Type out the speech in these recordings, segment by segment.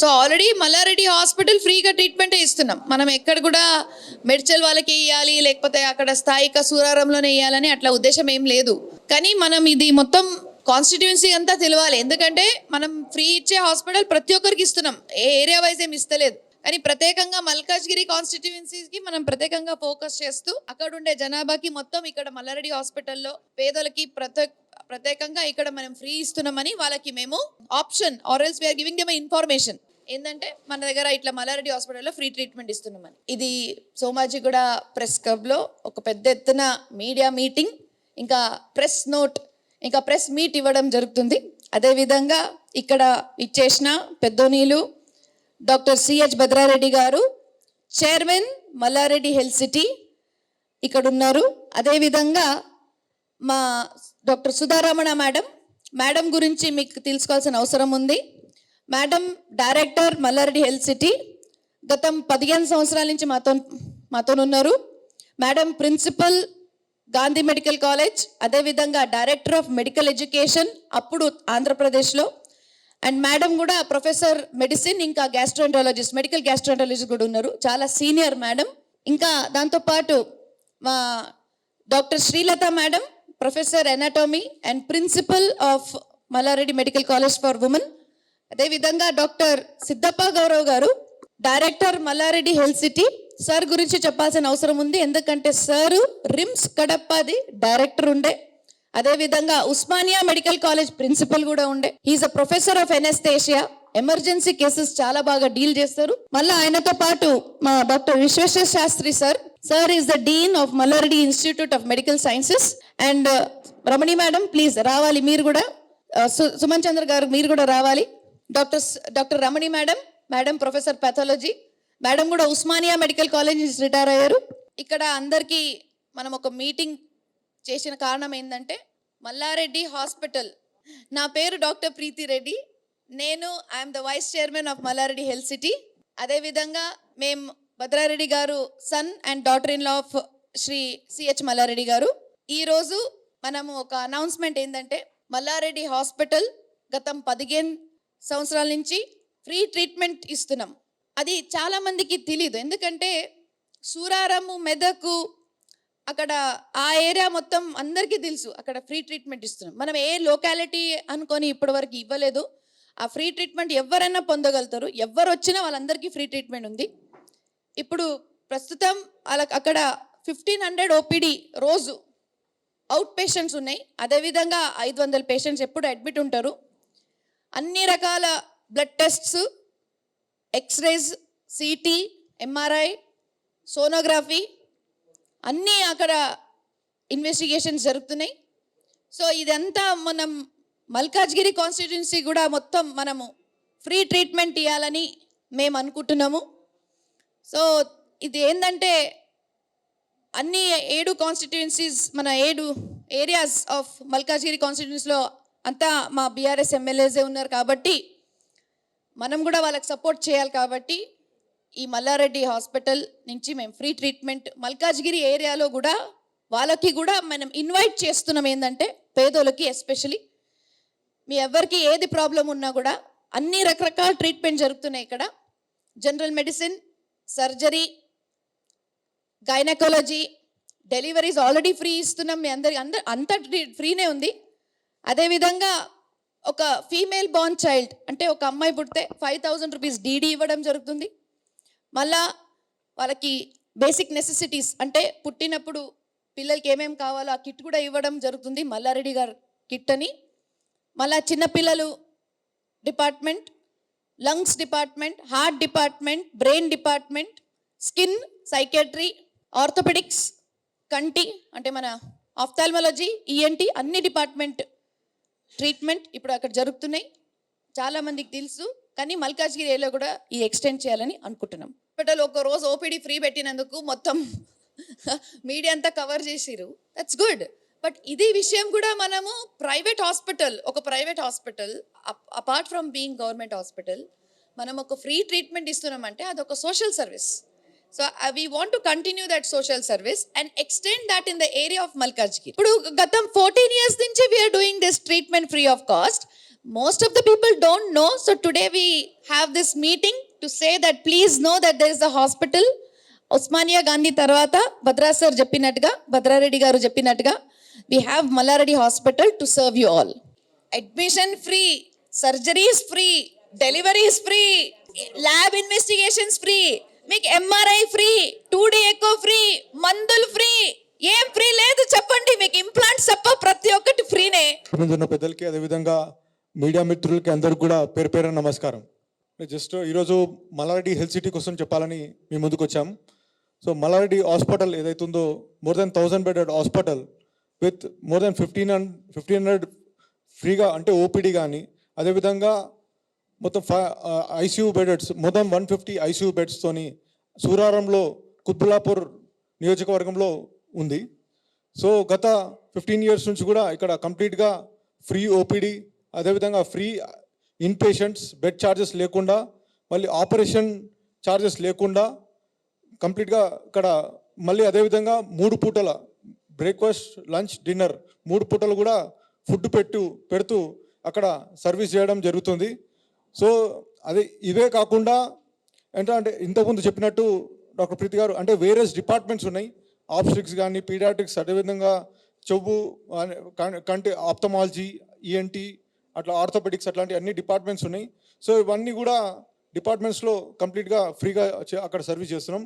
So already Mallareddy hospital ఫ్రీగా treatment ఇస్తున్నాం. మనం ఎక్కడ కూడా మెడ్చల్ వాళ్ళకి ఇవ్వాలి లేకపోతే అక్కడ స్థాయిక సూరారంలోనే ఇవ్వాలని అట్లా ఉద్దేశం ఏం లేదు. కానీ మనం ఇది మొత్తం కాన్స్టిట్యున్సీ అంతా తెలియాలి ఎందుకంటే మనం ఫ్రీ ఇచ్చే హాస్పిటల్ ప్రతి ఒక్కరికి ఇస్తున్నాం. ఏ ఏరియా వైజ్ ఏమి ఇస్తలేదు. కానీ ప్రత్యేకంగా మల్కాజ్గిరి కాన్స్టిట్యుయెన్సీకి మనం ప్రత్యేకంగా ఫోకస్ చేస్తూ అక్కడ ఉండే జనాభాకి మొత్తం ఇక్కడ మల్లారెడ్డి హాస్పిటల్లో పేదలకి ప్రత్యేక ప్రత్యేకంగా ఇక్కడ మనం ఫ్రీ ఇస్తున్నామని వాళ్ళకి మేము ఆప్షన్ ఆర్ఎల్స్ వీఆర్ గివింగ్ దెమ్ ఇన్ఫర్మేషన్ ఏంటంటే మన దగ్గర ఇట్లా మల్లారెడ్డి హాస్పిటల్లో ఫ్రీ ట్రీట్మెంట్ ఇస్తున్నామని ఇది సోమాజిగూడ ప్రెస్ క్లబ్లో ఒక పెద్ద ఎత్తున మీడియా మీటింగ్ ఇంకా ప్రెస్ నోట్ ఇంకా ప్రెస్ మీట్ ఇవ్వడం జరుగుతుంది. అదేవిధంగా ఇక్కడ ఇచ్చేసిన పెద్దోనీలు doctor CH Bhadra Reddy garu chairman Malla Reddy health city ఇక్కడ ఉన్నారు అదేవిధంగా మా డాక్టర్ సుధారమణ మేడం మేడం గురించి మీకు తెలుసుకోవాల్సిన అవసరం ఉంది. Madam director Malla Reddy health city గతం పదిహేను సంవత్సరాల నుంచి మాతో మాతో ఉన్నారు. Madam principal Gandhi medical college అదేవిధంగా డైరెక్టర్ ఆఫ్ మెడికల్ ఎడ్యుకేషన్ అప్పుడు ఆంధ్రప్రదేశ్లో. అండ్ మేడం కూడా ప్రొఫెసర్ మెడిసిన్ ఇంకా గ్యాస్ట్రోఎంటాలజిస్ట్ మెడికల్ గ్యాస్ట్రోఎంటాలజిస్ట్ కూడా ఉన్నారు. చాలా సీనియర్ మేడం ఇంకా దాంతోపాటు మా doctor Srilatha madam professor anatomy and principal of Mallareddy medical college for women అదేవిధంగా doctor Siddappa Gaurav garu director Mallareddy health city. Sir గురించి చెప్పాల్సిన అవసరం ఉంది. ఎందుకంటే సారు రిమ్స్ కడప్పది డైరెక్టర్ ఉండే. అదేవిధంగా ఉస్మానియా మెడికల్ కాలేజ్ ప్రిన్సిపల్ కూడా ఉండే. He is a professor of anaesthesia. Emergency cases చాలా బాగా డీల్ చేస్తారు. మళ్ళీ ఆయనతో పాటు మా doctor Vishweshwara Shastri sir. Sir is the dean of Mallareddy institute of medical sciences. And Ramani madam please రావాలి మీరు కూడా. సు- సుమన్ చంద్ర గారు మీరు కూడా రావాలి. Doctor doctor Ramani madam madam professor pathology madam కూడా ఉస్మానియా మెడికల్ కాలేజ్ నుంచి రిటైర్ అయ్యారు. ఇక్కడ అందరికీ మనం ఒక మీటింగ్ చేసిన కారణం ఏంటంటే మల్లారెడ్డి హాస్పిటల్. నా పేరు డాక్టర్ ప్రీతి రెడ్డి. నేను I'm the vice chairman of Mallareddy health city. అదేవిధంగా మేము Bhadrareddy garu son and daughter in law of Shri CH Mallareddy garu. ఈరోజు మనము ఒక అనౌన్స్మెంట్ ఏంటంటే మల్లారెడ్డి హాస్పిటల్ గతం పదిహేను సంవత్సరాల నుంచి ఫ్రీ ట్రీట్మెంట్ ఇస్తున్నాం. అది చాలామందికి తెలియదు ఎందుకంటే సూరారము మెదకు అక్కడ ఆ ఏరియా మొత్తం అందరికీ తెలుసు. అక్కడ ఫ్రీ ట్రీట్మెంట్ ఇస్తున్నాం. మనం ఏ లోకాలిటీ అనుకొని ఇప్పటివరకు ఇవ్వలేదు. ఆ ఫ్రీ ట్రీట్మెంట్ ఎవరైనా పొందగలుగుతారు. ఎవరు వచ్చినా వాళ్ళందరికీ ఫ్రీ ట్రీట్మెంట్ ఉంది. ఇప్పుడు ప్రస్తుతం వాళ్ళకి అక్కడ ఫిఫ్టీన్ హండ్రెడ్ ఓపీడీ రోజు అవుట్ పేషెంట్స్ ఉన్నాయి. అదేవిధంగా ఐదు వందల పేషెంట్స్ ఎప్పుడు అడ్మిట్ ఉంటారు. అన్ని రకాల blood tests x-rays CT MRI sonography అన్నీ అక్కడ ఇన్వెస్టిగేషన్స్ జరుగుతున్నాయి. సో ఇదంతా మనం మల్కాజ్గిరి కాన్స్టిట్యున్సీ కూడా మొత్తం మనము ఫ్రీ ట్రీట్మెంట్ ఇవ్వాలని మేము అనుకుంటున్నాము. సో ఇది ఏంటంటే అన్ని ఏడు కాన్స్టిట్యున్సీస్ మన ఏడు ఏరియాస్ ఆఫ్ మల్కాజ్గిరి కాన్స్టిట్యున్సీలో అంతా మా బీఆర్ఎస్ ఎమ్మెల్యేసే ఉన్నారు కాబట్టి మనం కూడా వాళ్ళకి సపోర్ట్ చేయాలి కాబట్టి ఈ మల్లారెడ్డి హాస్పిటల్ నుంచి మేము ఫ్రీ ట్రీట్మెంట్ మల్కాజ్గిరి ఏరియాలో కూడా వాళ్ళకి కూడా మనం ఇన్వైట్ చేస్తున్నాం ఏంటంటే పేదోళ్ళకి ఎస్పెషలీ. మీ ఎవరికి ఏది ప్రాబ్లం ఉన్నా కూడా అన్ని రకరకాల ట్రీట్మెంట్ జరుగుతున్నాయి ఇక్కడ. General medicine surgery gynaecology deliveries already free ఇస్తున్నాం. మీ అందరికి అందరు అంతా ఫ్రీనే ఉంది. అదేవిధంగా ఒక ఫీమేల్ బార్న్ చైల్డ్ అంటే ఒక అమ్మాయి పుడితే ఫైవ్ థౌజండ్ రూపీస్ డీడీ ఇవ్వడం జరుగుతుంది. మళ్ళా వాళ్ళకి బేసిక్ నెసెసిటీస్ అంటే పుట్టినప్పుడు పిల్లలకి ఏమేమి కావాలో ఆ కిట్ కూడా ఇవ్వడం జరుగుతుంది. మల్లారెడ్డి గారు కిట్ అని. మళ్ళా చిన్నపిల్లలు department lungs department heart department brain department skin psychiatry orthopaedics కంటి అంటే మన ఆఫ్థాల్మాలజీ ఈఎన్టీ అన్ని డిపార్ట్మెంట్ ట్రీట్మెంట్ ఇప్పుడు అక్కడ జరుగుతున్నాయి. చాలామందికి తెలుసు. కానీ మల్కాజ్గిరి ఏరియాలో కూడా ఈ ఎక్స్టెండ్ చేయాలని అనుకుంటున్నాం. హాస్పిటల్ ఒక రోజు ఓపీడీ ఫ్రీ పెట్టినందుకు మొత్తం మీడియా అంతా కవర్ చేసిరు దట్స్ గుడ్ బట్ ఇది విషయం కూడా మనము ప్రైవేట్ హాస్పిటల్ ఒక private hospital apart from being government hospital మనం ఒక ఫ్రీ ట్రీట్మెంట్ ఇస్తున్నామంటే అదొక social service. So we want to continue that social service and extend that in the area of Malkajgiri ఇప్పుడు గతం ఫోర్టీన్ ఇయర్స్ నుంచి we are doing this treatment free of cost most of the people don't know so today we have this meeting to say that please know that there is the hospital Osmania Gandhi తర్వాత Bhadra sir చెప్పినట్టుగా భద్రారెడ్డి గారు చెప్పినట్టుగా we have Mallareddy hospital to serve you all admission free surgeries free deliveries free lab investigations free మీకు MRI free today ఎక్కువ free మందులు free ఏం free లేదు చెప్పండి. మీకు ఇంప్లాంట్స్ తప్ప ప్రతి ఒక్కటి ఫ్రీనే ఉన్న పెద్దలకి అదేవిధంగా మీడియా మిత్రులకి అందరికి కూడా పేరు పేరు నమస్కారం. జస్ట్ ఈరోజు మలారెడ్డి హెల్త్ సిటీ కోసం చెప్పాలని మీ ముందుకు వచ్చాం. సో మలారెడ్డి హాస్పిటల్ ఏదైతుందో more than thousand bedded hospital with more than fifteen hundred fifteen hundred ఫ్రీగా అంటే ఓపీడీ కానీ అదేవిధంగా మొత్తం ఫైవ్ ఐసీయూ బెడెడ్స్ మొత్తం వన్ ఫిఫ్టీ ఐసీయూ బెడ్స్తోని సూరారంలో కుత్బులాపూర్ నియోజకవర్గంలో ఉంది. సో గత ఫిఫ్టీన్ ఇయర్స్ నుంచి కూడా ఇక్కడ కంప్లీట్గా ఫ్రీ ఓపీడీ అదేవిధంగా free in patients bed charges లేకుండా మళ్ళీ ఆపరేషన్ ఛార్జెస్ లేకుండా కంప్లీట్గా ఇక్కడ మళ్ళీ అదేవిధంగా మూడు పూటల బ్రేక్ఫాస్ట్ లంచ్ డిన్నర్ మూడు పూటలు కూడా ఫుడ్ పెట్టు పెడుతూ అక్కడ సర్వీస్ చేయడం జరుగుతుంది. సో అదే ఇవే కాకుండా ఏంటంటే అంటే ఇంతకుముందు చెప్పినట్టు డాక్టర్ ప్రీతి గారు అంటే వేరియస్ డిపార్ట్మెంట్స్ ఉన్నాయి. ఆప్స్టిక్స్ కానీ పీడియాట్రిక్స్ అదేవిధంగా చెవు కంటి ఆప్తమాలజీ ఈఎన్టీ అట్లా ఆర్థోపెటిక్స్ అట్లాంటి అన్ని డిపార్ట్మెంట్స్ ఉన్నాయి. సో ఇవన్నీ కూడా డిపార్ట్మెంట్స్లో కంప్లీట్గా ఫ్రీగా అక్కడ సర్వీస్ చేస్తున్నాం.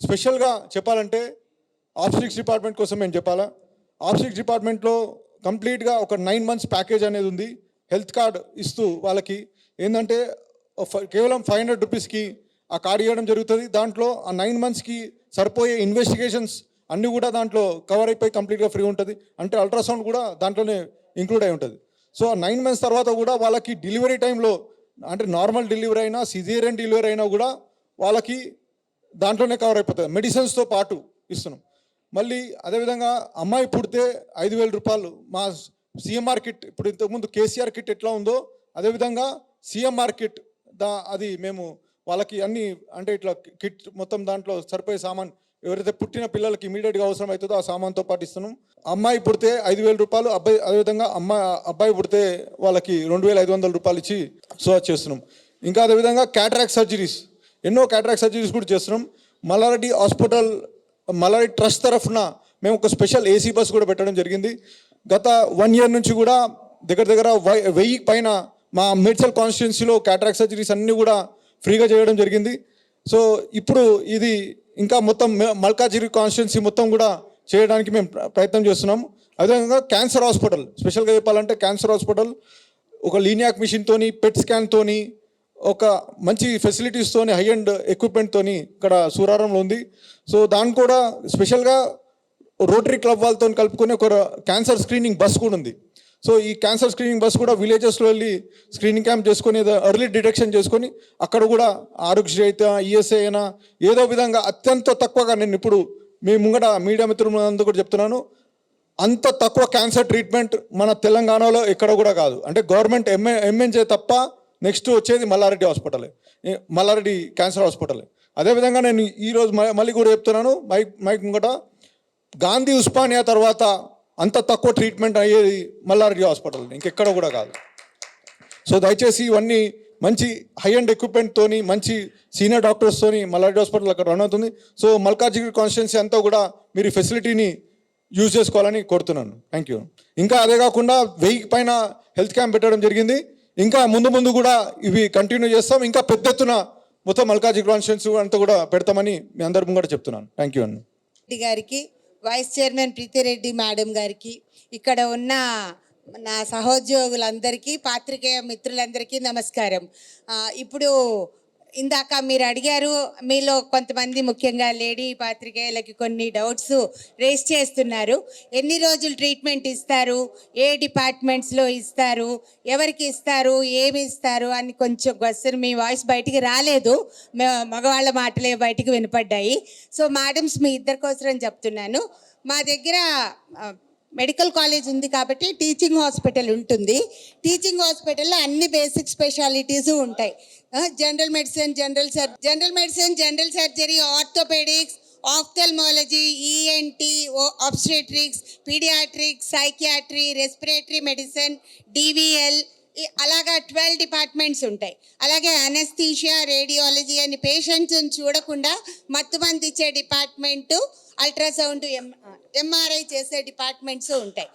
స్పెషల్గా చెప్పాలంటే ఆప్స్టిక్స్ డిపార్ట్మెంట్ కోసం మేము చెప్పాలా? ఆప్స్టిక్స్ డిపార్ట్మెంట్లో కంప్లీట్గా ఒక నైన్ మంత్స్ ప్యాకేజ్ అనేది ఉంది. హెల్త్ కార్డ్ ఇస్తూ వాళ్ళకి ఏంటంటే కేవలం ఫైవ్ హండ్రెడ్ రూపీస్కి ఆ కార్డ్ ఇవ్వడం జరుగుతుంది. దాంట్లో ఆ నైన్ మంత్స్కి సరిపోయే ఇన్వెస్టిగేషన్స్ అన్నీ కూడా దాంట్లో కవర్ అయిపోయి కంప్లీట్గా ఫ్రీ ఉంటుంది. అంటే అల్ట్రాసౌండ్ కూడా దాంట్లోనే ఇంక్లూడ్ అయి ఉంటుంది. సో ఆ నైన్ మంత్స్ తర్వాత కూడా వాళ్ళకి డెలివరీ టైంలో అంటే నార్మల్ డెలివరీ అయినా సిజేరియన్ డెలివరీ అయినా కూడా వాళ్ళకి దాంట్లోనే కవర్ అయిపోతుంది. మెడిసిన్స్తో పాటు ఇస్తున్నాం. మళ్ళీ అదేవిధంగా అమ్మాయి పుడితే ఐదు వేల రూపాయలు మా సీఎంఆర్ కిట్ ఇప్పుడు ఇంతకుముందు కేసీఆర్ కిట్ ఎట్లా ఉందో అదేవిధంగా సీఎం మార్కెట్ దా అది మేము వాళ్ళకి అన్ని అంటే ఇట్లా కిట్ మొత్తం దాంట్లో సరిపోయే సామాన్ ఎవరైతే పుట్టిన పిల్లలకి ఇమీడియట్గా అవసరం అవుతుందో ఆ సామాన్తో పాటు ఇస్తున్నాం అమ్మాయి పుడితే ఐదు వేల రూపాయలు అబ్బాయి అదేవిధంగా అమ్మాయి అబ్బాయి పుడితే వాళ్ళకి రెండు వేల ఐదు వందల రూపాయలు ఇచ్చి సో చేస్తున్నాం. ఇంకా అదేవిధంగా క్యాటరాక్ట్ సర్జరీస్ ఎన్నో క్యాటరాక్ట్ సర్జరీస్ కూడా చేస్తున్నాం. మల్లారెడ్డి హాస్పిటల్ మల్లారెడ్డి ట్రస్ట్ తరఫున మేము ఒక స్పెషల్ ఏసీ బస్ కూడా పెట్టడం జరిగింది. గత వన్ ఇయర్ నుంచి కూడా దగ్గర దగ్గర వెయ్యి పైన మా మేడ్చల్ కాన్స్టిట్యున్సీలో క్యాటరాక్ట్ సర్జరీస్ అన్నీ కూడా ఫ్రీగా చేయడం జరిగింది. సో ఇప్పుడు ఇది ఇంకా మొత్తం మల్కాజిరి కాన్స్టిట్యున్సీ మొత్తం కూడా చేయడానికి మేము ప్రయత్నం చేస్తున్నాం. అదేవిధంగా క్యాన్సర్ హాస్పిటల్ స్పెషల్గా చెప్పాలంటే క్యాన్సర్ హాస్పిటల్ ఒక లీనియాక్ మిషన్తోని పెట్ స్కాన్తోని ఒక మంచి ఫెసిలిటీస్తోని హై అండ్ ఎక్విప్మెంట్తోని ఇక్కడ సూరారంలో ఉంది. సో దాన్ని కూడా స్పెషల్గా రోటరీ క్లబ్ వాళ్ళతో కలుపుకొని ఒక క్యాన్సర్ స్క్రీనింగ్ బస్ కూడా ఉంది. సో ఈ క్యాన్సర్ స్క్రీనింగ్ బస్ కూడా విలేజెస్లో వెళ్ళి స్క్రీనింగ్ క్యాంప్ చేసుకొని ఎర్లీ డిటెక్షన్ చేసుకొని అక్కడ కూడా ఆరోగ్యశ్రీ అయితే ఈఎస్ఐ అయినా ఏదో విధంగా అత్యంత తక్కువగా నేను ఇప్పుడు మీ ముంగట మీడియా మిత్రులందరూ కూడా చెప్తున్నాను. అంత తక్కువ క్యాన్సర్ ట్రీట్మెంట్ మన తెలంగాణలో ఎక్కడ కూడా కాదు. అంటే గవర్నమెంట్ ఎంఏ ఎంఎన్జే తప్ప నెక్స్ట్ వచ్చేది మల్లారెడ్డి హాస్పిటలే. మల్లారెడ్డి క్యాన్సర్ హాస్పిటలే. అదేవిధంగా నేను ఈరోజు మళ్ళీ కూడా చెప్తున్నాను మైక్ మైక్ ముంగట గాంధీ ఉస్మానియా తర్వాత అంత తక్కువ ట్రీట్మెంట్ అయ్యేది మల్లారెడ్డి హాస్పిటల్ ఇంకెక్కడ కూడా కాదు. సో దయచేసి ఇవన్నీ మంచి హై అండ్ ఎక్విప్మెంట్తోని మంచి సీనియర్ డాక్టర్స్తోని మల్లారెడ్డి హాస్పిటల్ అక్కడ రన్ అవుతుంది. సో మల్కాజిగిరి కాన్స్టిట్యున్సీ అంతా కూడా మీరు ఫెసిలిటీని యూజ్ చేసుకోవాలని కోరుతున్నాను. థ్యాంక్ యూ ఇంకా అదే కాకుండా వెయ్యి పైన హెల్త్ క్యాంప్ పెట్టడం జరిగింది. ఇంకా ముందు ముందు కూడా ఇవి కంటిన్యూ చేస్తాం. ఇంకా పెద్ద ఎత్తున మొత్తం మల్కాజిగిరి కాన్స్టిట్యున్సీ అంతా కూడా పెడతామని మీ అందరి కూడా చెప్తున్నాను. థ్యాంక్ యూ అండి గారికి వైస్ చైర్మన్ ప్రీతిరెడ్డి మేడం గారికి ఇక్కడ ఉన్న నా సహోద్యోగులందరికీ పాత్రికేయ మిత్రులందరికీ నమస్కారం. ఇప్పుడు ఇందాక మీరు అడిగారు మీలో కొంతమంది ముఖ్యంగా లేడీ పాత్రికేయులకి కొన్ని డౌట్స్ రేస్ చేస్తున్నారు. ఎన్ని రోజులు ట్రీట్మెంట్ ఇస్తారు? ఏ డిపార్ట్మెంట్స్లో ఇస్తారు? ఎవరికి ఇస్తారు? ఏమి ఇస్తారు? అని కొంచెం క్వశ్చన్ మీ వాయిస్ బయటికి రాలేదు. మగవాళ్ళ మాటలే బయటికి వినపడ్డాయి. సో మేడమ్స్ మీ ఇద్దరి కోసరం చెప్తున్నాను. మా దగ్గర మెడికల్ కాలేజ్ ఉంది కాబట్టి టీచింగ్ హాస్పిటల్ ఉంటుంది. టీచింగ్ హాస్పిటల్లో అన్ని బేసిక్ స్పెషాలిటీస్ ఉంటాయి. General medicine general sir general medicine general surgery orthopaedics ophthalmology ENT obstetrics paediatrics psychiatry respiratory medicine DVL అలాగా ట్వెల్వ్ డిపార్ట్మెంట్స్ ఉంటాయి. అలాగే అనస్థీషియా రేడియాలజీ అని పేషెంట్స్ చూడకుండా మత్తుమందిచ్చే డిపార్ట్మెంటు అల్ట్రాసౌండ్ ఎం ఎంఆర్ఐ చేసే డిపార్ట్మెంట్స్ ఉంటాయి.